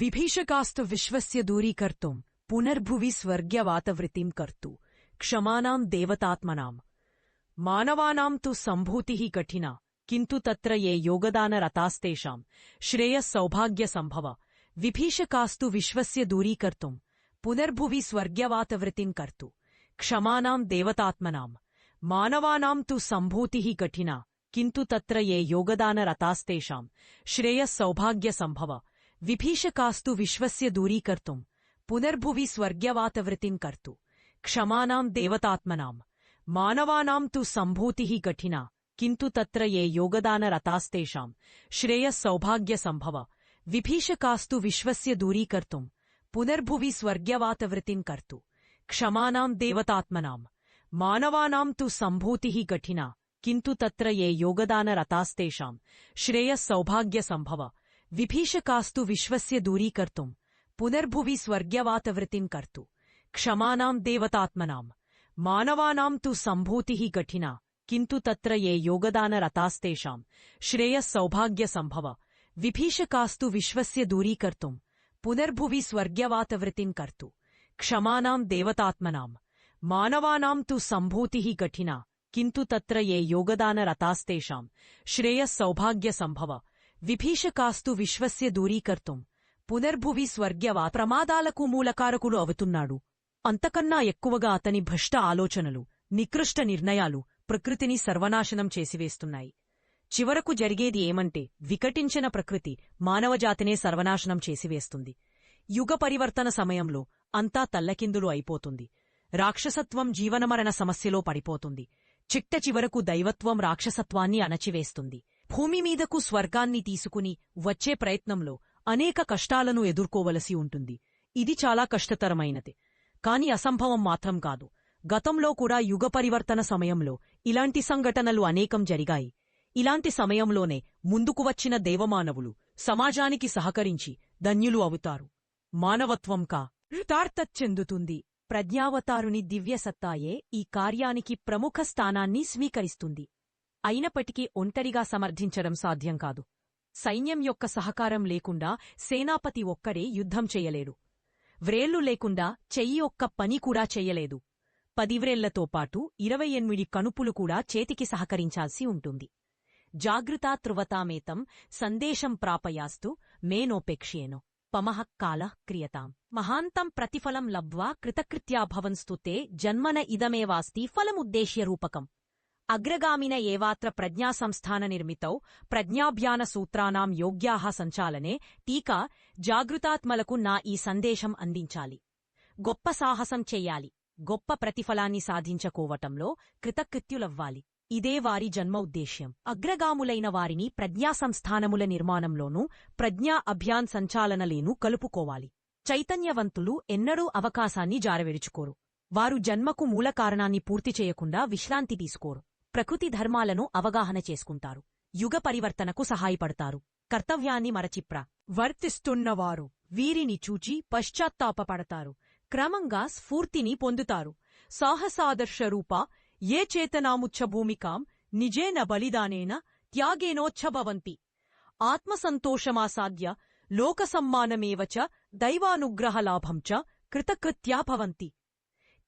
विभीषकास्तु विश्वस्य दूरीकर्तुं, पुनर्भुवि स्वर्ग्यवातवृत्तिं कर्तु, क्षमानां देवतात्मनां। मानवानां तु सम्भूतिः कठिना किंतु तत्र ये योगदानरतास्तेषां श्रेयःसौभाग्यसम्भव विभीषकास्तु विश्वस्य दूरीकर्तुं, पुनर्भुवि स्वर्ग्यवातवृत्तिं कर्तु, क्षमानां देवतात्मनां। मानवानां तु सम्भूतिः कठिना किंतु तत्र ये योगदानरता श्रेय सौभाग्य संभव विभीषकास्तु विश्वस्य दूरीकर्तुम् पुनर्भुवि स्वर्ग्यवातवृत्तिम् कर्तु। क्षमानाम् देवतात्मनाम् मानवानाम् तु सम्भूतिः कठिना, किन्तु तत्र ये योगदानरतास्तेषाम् श्रेयसौभाग्यसम्भव विभीषकास्तु विश्वस्य दूरीकर्तुम् पुनर्भुवि स्वर्ग्यवातवृत्तिम् कर्तु। क्षमानाम् देवतात्मनाम् मानवानाम् तु सम्भूतिः कठिना, किन्तु तत्र ये योगदानरतास्तेषाम् श्रेयसौभाग्यसम्भव विभीषकास्तु विश्वस्य दूरीकर्तुं, पुनर्भुवि स्वर्ग्यवातवृत्तिं कर्तु। क्षमाणां देवतात्मनां, मानवानां तु सम्भूतिः कठिना, किन्तु तत्र ये योगदानरतास्तेषां श्रेयःसौभाग्यसम्भव विभीषकास्तु विश्वस्य दूरीकर्तुं, पुनर्भुवि स्वर्ग्यवातवृत्तिं कर्तु। क्षमाणां देवतात्मनां, मानवानां तु सम्भूतिः कठिना, किन्तु तत्र ये योगदानरतास्तेषां श्रेयःसौभाग्यसम्भव విభీషకాస్తు విశ్వస్య దూరీకర్తం. పునర్భువి స్వర్గ్యవా ప్రమాదాలకు మూలకారకుడు అవుతున్నాడు. అంతకన్నా ఎక్కువగా అతని భ్రష్ట ఆలోచనలు నికృష్ట నిర్ణయాలు ప్రకృతిని సర్వనాశనం చేసివేస్తున్నాయి. చివరకు జరిగేది ఏమంటే వికటించిన ప్రకృతి మానవజాతినే సర్వనాశనం చేసివేస్తుంది. యుగ పరివర్తన సమయంలో అంతా తల్లకిందులు అయిపోతుంది. రాక్షసత్వం జీవనమరణ సమస్యలో పడిపోతుంది. చిట్ట చివరకు దైవత్వం రాక్షసత్వాన్ని అణచివేస్తుంది. భూమి మీదకు స్వర్గాన్ని తీసుకుని వచ్చే ప్రయత్నంలో అనేక కష్టాలను ఎదుర్కోవలసి ఉంటుంది. ఇది చాలా కష్టతరమైనది. కాని అసంభవం మాత్రం కాదు. గతంలో కూడా యుగ పరివర్తన సమయంలో ఇలాంటి సంఘటనలు అనేకం జరిగాయి. ఇలాంటి సమయంలోనే ముందుకు వచ్చిన దేవమానవులు సమాజానికి సహకరించి ధన్యులు అవుతారు. మానవత్వం కా ృతార్థత్ చెందుతుంది. ప్రజ్ఞావతారుని దివ్యసత్తాయే ఈ కార్యానికి ప్రముఖ స్థానాన్ని స్వీకరిస్తుంది. అయినప్పటికీ ఒంటరిగా సమర్థించడం సాధ్యం కాదు. సైన్యం యొక్క సహకారం లేకుండా సేనాపతి ఒక్కరే యుద్ధం చెయ్యలేడు వ్రేళ్ళు లేకుండా చెయ్యి ఒక్క పని కూడా చెయ్యలేదు పదివ్రేళ్ళతో పాటు ఇరవై ఎనిమిది కనుపులు కూడా చేతికి సహకరించాల్సి ఉంటుంది. జాగృతా త్రువతామేతం సందేశం ప్రాపయాస్తు మేనోపేక్ష్యేనో పమః కాల క్రియతాం. మహాంతం ప్రతిఫలం లబ్ధ్వా కృతకృత్యా భవంస్తు తే జన్మన ఇదమేవాస్తి ఫలముద్దేశ్య రూపకం. అగ్రగామిన ఏవాత్ర ప్రజ్ఞాసంస్థాన నిర్మితౌ ప్రజ్ఞాభ్యాన సూత్రానాం యోగ్యాః సంచాలనే టీకా జాగృతాత్మలకు నా ఈ సందేశం అందించాలి. గొప్ప సాహసం చెయ్యాలి గొప్ప ప్రతిఫలాన్ని సాధించకోవటంలో కృతకృత్యులవ్వాలి. ఇదే వారి జన్మ ఉద్దేశ్యం. అగ్రగాములైన వారిని ప్రజ్ఞాసంస్థానముల నిర్మాణంలోనూ ప్రజ్ఞా అభ్యాన్ సంచాలనలేనూ కలుపుకోవాలి. చైతన్యవంతులు ఎన్నడూ అవకాశాన్ని జారవిడుచుకోరు. వారు జన్మకు మూల కారణాన్ని పూర్తి చేయకుండా విశ్రాంతి తీసుకోరు. ప్రకృతి ధర్మాలను అవగాహన చేసుకుంటారు. యుగ పరివర్తనకు సహాయపడతారు. కర్తవ్యాన్ని మరచిప్ర. వర్తిస్తున్నవారు. వీరిని చూచి పశ్చాత్తాపపడతారు. క్రమంగా స్ఫూర్తిని పొందుతారు. సాహసాదర్శరూప. ఏ చేతనాముచ్చభూమికాం నిజేన బలిదానేన. త్యాగేనోచ్చభవంతి ఆత్మసంతోషమాసాద్య లోకసమ్మానమేవ చ దైవానుగ్రహలాభం చ కృతకృత్యా భవంతి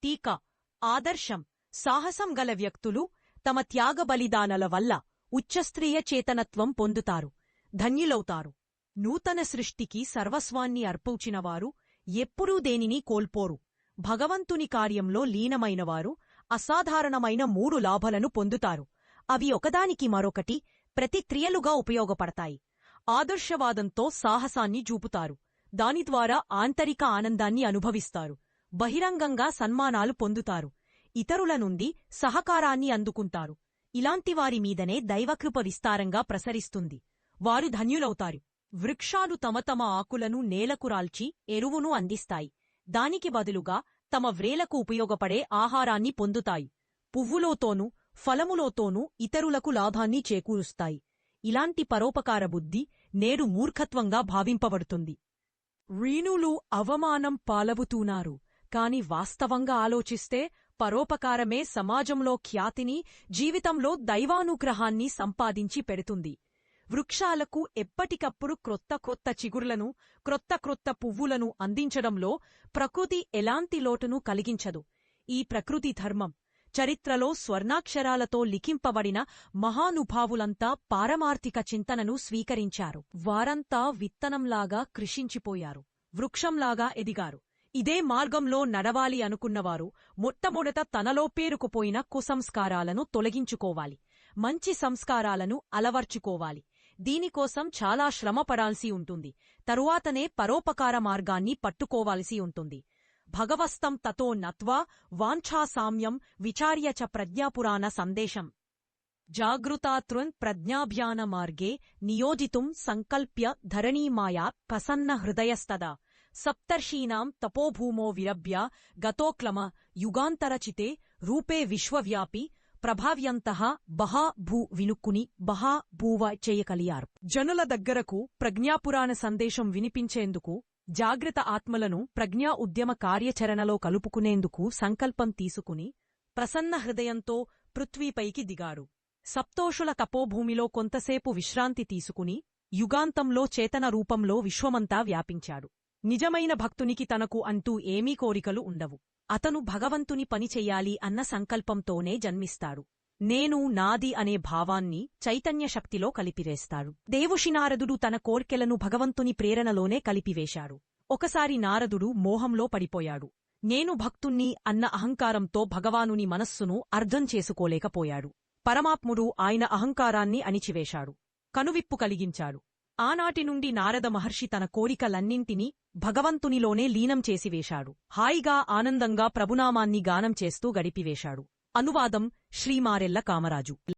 టీకా. ఆదర్శం. సాహసం గల వ్యక్తులు తమ త్యాగ బలిదానల వల్ల ఉచ్చస్త్రీయ చేతనత్వం పొందుతారు ధన్యులవుతారు. నూతన సృష్టికి సర్వస్వాన్ని అర్పూచినవారు ఎప్పుడూ దేనిని కోల్పోరు. భగవంతుని కార్యంలో లీనమైనవారు అసాధారణమైన మూడు లాభాలను పొందుతారు. అవి ఒకదానికి మరొకటి ప్రతిక్రియలుగా ఉపయోగపడతాయి. ఆదర్శవాదంతో సాహసాన్ని చూపుతారు. దాని ద్వారా ఆంతరిక ఆనందాన్ని అనుభవిస్తారు. బహిరంగంగా సన్మానాలు పొందుతారు. ఇతరుల నుండి సహకారాన్ని అందుకుంటారు. ఇలాంటి వారి మీదనే దైవకృప విస్తారంగా ప్రసరిస్తుంది. వారు ధన్యులవుతారు. వృక్షాలు తమ తమ ఆకులను నేలకు రాల్చి ఎరువును అందిస్తాయి. దానికి బదులుగా తమ వ్రేలకు ఉపయోగపడే ఆహారాన్ని పొందుతాయి. పువ్వులోతోనూ ఫలములోతోనూ ఇతరులకు లాభాన్ని చేకూరుస్తాయి. ఇలాంటి పరోపకార బుద్ధి నేడు మూర్ఖత్వంగా భావింపబడుతుంది. రీణులు అవమానం పాలవుతూనారు. కాని వాస్తవంగా ఆలోచిస్తే పరోపకారమే సమాజంలో ఖ్యాతిని జీవితంలో దైవానుగ్రహాన్ని సంపాదించి పెడుతుంది. వృక్షాలకు ఎప్పటికప్పుడు క్రొత్త క్రొత్త చిగుర్లను క్రొత్త క్రొత్త పువ్వులను అందించడంలో ప్రకృతి ఎలాంటి లోటును కలిగించదు. ఈ ప్రకృతి ధర్మం చరిత్రలో స్వర్ణాక్షరాలతో లిఖింపబడిన మహానుభావులంతా పారమార్థిక చింతనను స్వీకరించారు. వారంతా విత్తనంలాగా కృషించిపోయారు. వృక్షంలాగా ఎదిగారు. ఇదే మార్గంలో నడవాలి అనుకున్నవారు మొట్టమొదట తనలో పేరుకుపోయిన కుసంస్కారాలను తొలగించుకోవాలి. మంచి సంస్కారాలను అలవర్చుకోవాలి. దీనికోసం చాలా శ్రమపడాల్సి ఉంటుంది. తరువాతనే పరోపకార మార్గాన్ని పట్టుకోవాల్సి ఉంటుంది. భగవస్తం తతో నత్వా వాంఛాసామ్యం విచార్య చ ప్రజ్ఞాపురాణ సందేశం. జాగృతాతృన్ ప్రజ్ఞాభ్యాన మార్గే నియోజితుం సంకల్ప్య ధరణీమాయా ప్రసన్న హృదయస్తదా. సప్తర్షీణాం తపోభూమో విరభ్య గతోక్లమ యుగాంతరచితే రూపే విశ్వవ్యాపి ప్రభావ్యంతః బహా భూ వినుక్కుని బహా భూవ చేయకలియారు జనుల దగ్గరకు ప్రజ్ఞాపురాణ సందేశం వినిపించేందుకు జాగ్రత్త ఆత్మలను ప్రజ్ఞా ఉద్యమ కార్యాచరణలో కలుపుకునేందుకు సంకల్పం తీసుకుని ప్రసన్న హృదయంతో పృథ్వీపైకి దిగారు సప్తోషుల తపోభూమిలో కొంతసేపు విశ్రాంతి తీసుకుని యుగాంతంలో చేతన రూపంలో విశ్వమంతా వ్యాపించాడు నిజమైన భక్తునికి తనకు అంటూ ఏమీ కోరికలు ఉండవు. అతను భగవంతుని పని చెయ్యాలి అన్న సంకల్పంతోనే జన్మిస్తాడు. నేను నాది అనే భావాన్ని చైతన్య శక్తిలో కలిపివేస్తాడు. దేవుషి నారదుడు తన కోర్కెలను భగవంతుని ప్రేరణలోనే కలిపివేశాడు. ఒకసారి నారదుడు మోహంలో పడిపోయాడు. నేను భక్తుణ్ణి అన్న అహంకారంతో భగవానుని మనస్సును అర్థం చేసుకోలేకపోయాడు. పరమాత్ముడు ఆయన అహంకారాన్ని అణిచివేశాడు. కనువిప్పు కలిగించాడు. ఆనాటి నుండి నారద మహర్షి తన కోరికలన్నింటినీ భగవంతునిలోనే లీనం చేసివేశాడు హాయిగా ఆనందంగా ప్రభునామాన్ని గానం చేస్తూ గడిపివేశాడు. అనువాదం శ్రీమారెల్ల కామరాజు.